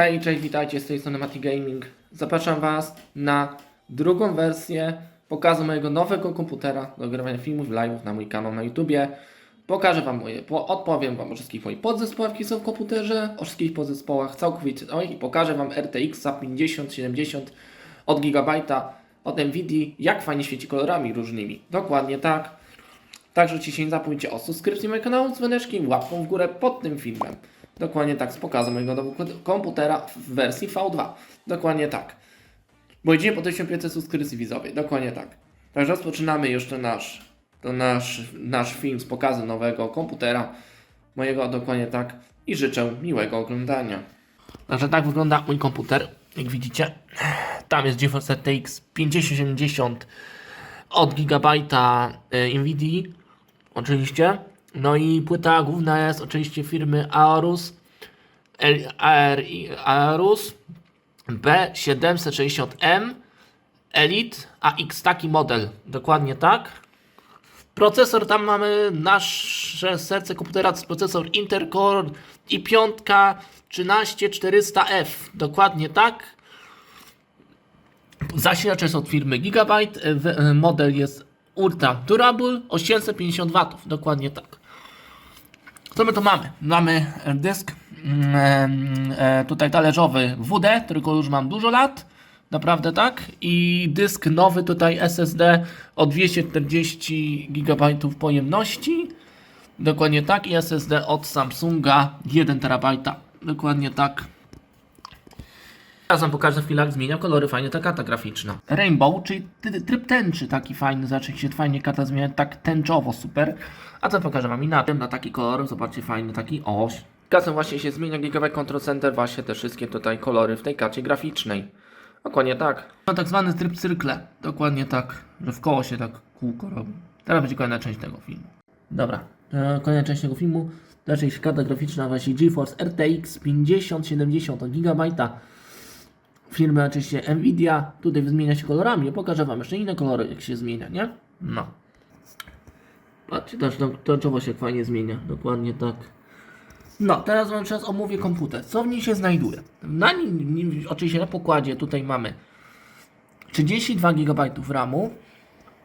Hej, cześć, witajcie, z tej strony Mati Gaming. Zapraszam Was na drugą wersję pokazu mojego nowego komputera do nagrywania filmów, live'ów na mój kanał na YouTubie. Pokażę Wam moje, po, odpowiem Wam o wszystkich moich podzespołach, jakie są w komputerze, o wszystkich podzespołach całkowicie i pokażę Wam RTX 5070 od Gigabajta, od Nvidia, jak fajnie świeci kolorami różnymi. Dokładnie tak. Także Ci się nie zapomnijcie o subskrypcji mojego kanału z dzwoneczkiem, łapką w górę pod tym filmem. Dokładnie tak, z pokazem mojego komputera w wersji V2. Dokładnie tak. Bo idziemy po 1500 subskrypcji widzowej. Dokładnie tak. Także rozpoczynamy ten nasz, ten nasz, nasz film z pokazu nowego komputera. Mojego dokładnie tak. I życzę miłego oglądania. Także tak wygląda mój komputer. Jak widzicie, tam jest GeForce RTX 5070 od gigabajta y, Nvidia. Oczywiście. No i płyta główna jest oczywiście firmy Aorus Aorus B760M Elite AX, taki model, dokładnie tak. Procesor, tam mamy nasze serce komputera, procesor Intel Core i5 13400F, dokładnie tak. Zasilacz jest od firmy Gigabyte, model jest Ultra Durable 850 W, dokładnie tak. Co my tu mamy? Mamy e, dysk mm, e, tutaj talerzowy WD, którego już mam dużo lat. Naprawdę tak. I dysk nowy tutaj SSD o 240 GB pojemności. Dokładnie tak. I SSD od Samsunga 1 TB. Dokładnie tak. Teraz pokażę chwilę jak zmienia kolory fajnie ta karta graficzna. Rainbow, czyli tryb tęczy taki fajny, znaczy się fajnie karta zmienia tak tęczowo, super. A co pokażę wam inaczej, na taki kolor, zobaczcie fajny taki oś. Czasem właśnie się zmienia Gigabyte Control Center, właśnie te wszystkie tutaj kolory w tej karcie graficznej. Dokładnie tak. No tak zwany tryb cyrkle, dokładnie tak, że w koło się tak kółko robi. Teraz będzie kolejna część tego filmu. Dobra, e, kolejna część tego filmu. Zacznie się karta graficzna właśnie GeForce RTX 5070 od Gigabajta firmy oczywiście Nvidia. Tutaj zmienia się kolorami. Pokażę Wam jeszcze inne kolory, jak się zmienia, nie? No. Patrzcie, też tęczowo się fajnie zmienia. Dokładnie tak. No, teraz Wam czas omówię komputer. Co w nim się znajduje? Na nim, nim oczywiście na pokładzie tutaj mamy 32 GB RAMu.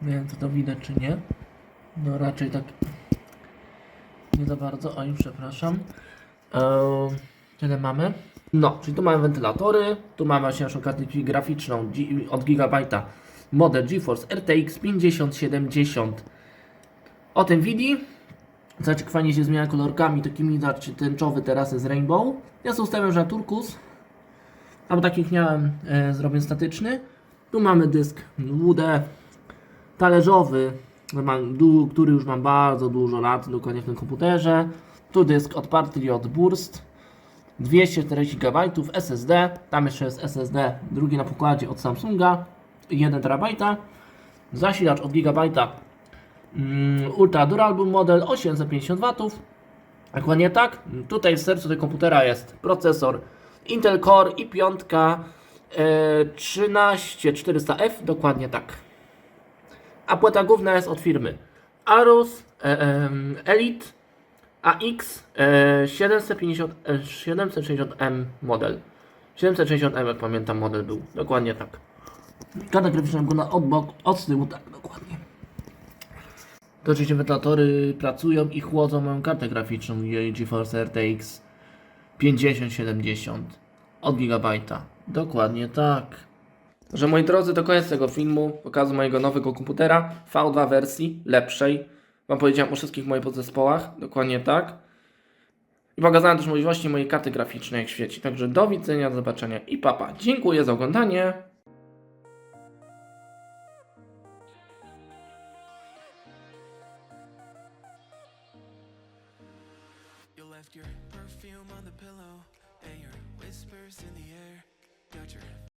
Nie wiem, czy to widać, czy nie. No, raczej tak nie za bardzo. Oj, przepraszam. Eee, tyle mamy. No, czyli tu mamy wentylatory, tu mamy właśnie naszą kartę graficzną od Gigabyte'a model GeForce RTX 5070 od Nvidia. Zobaczcie, jak fajnie się zmienia kolorkami, takimi, zobaczcie, tęczowy teraz jest Rainbow. Ja sobie ustawiam, że na turkus, albo takich miałem e, zrobiony statyczny. Tu mamy dysk WD talerzowy, który już mam bardzo dużo lat dokładnie w tym komputerze. Tu dysk od Patriot Burst 240 GB SSD, tam jeszcze jest SSD drugi na pokładzie od Samsunga 1 TB, zasilacz od Gigabajta mm, Ultra Durable Model 850 W. Dokładnie tak. Tutaj w sercu tego komputera jest procesor Intel Core i5 e, 13400F, dokładnie tak. A płyta główna jest od firmy Arus e, Elite AX e, 750, e, 760M model. 760M jak pamiętam model był. Dokładnie tak. Karta graficzna wygląda od boku, od tyłu, tak dokładnie. To oczywiście wentylatory pracują i chłodzą moją kartę graficzną GeForce RTX 5070 od Gigabajta. Dokładnie tak. Że moi drodzy, to koniec tego filmu, pokazu mojego nowego komputera, V2 wersji, lepszej. Wam powiedziałem o wszystkich moich podzespołach, dokładnie tak. I pokazałem też możliwości mojej karty graficznej, jak świeci. Także do widzenia, do zobaczenia i papa. Dziękuję za oglądanie.